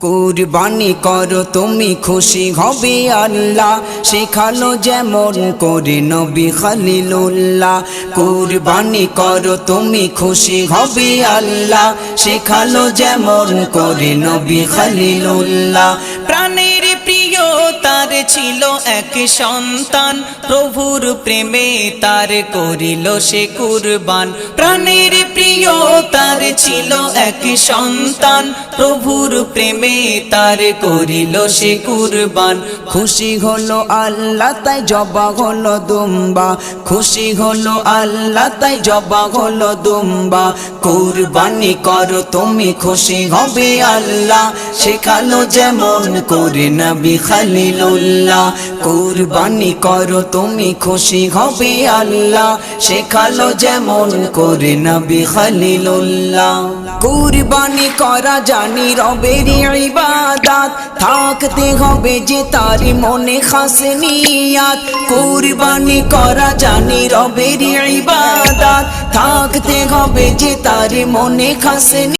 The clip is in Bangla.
কুরবানি করো, তুমি খুশি হবে আল্লাহ। শেখালো যেমন করে নবী খালিলুল্লাহ। কুরবানি করো, তুমি খুশি হবে আল্লাহ। শেখালো যেমন করে নবী খালিলুল্লাহ। প্রাণের প্রিয় তার ছিল এক সন্তান। প্রভুর প্রেমে তার করিল সে কুরবান। প্রাণের প্রিয়, তার ছিল এক সন্তান। প্রভুর প্রেমে তার করিল সে কুরবান। খুশি হলো আল্লাহ, তাই জবা হলো দুম্বা। খুশি হলো আল্লাহ, তাই জবা হলো দুম্বা। কুরবানি করো, তুমি খুশি হবে আল্লাহ। শেখালো যেমন করে নবী খালিলুল্লাহ। কুরবানি করো, তুমি খুশি হবে আল্লাহ। শেখালো যেমন করে নবী খালিলুল্লাহ কুরবানি করা জানি রবের ইবাদত। থাকতে হবে যে তার মনে খাস নিয়াত। কুরবানি করা জানি রবের ইবাদত। থাকতে হবে যে তার মনে খাস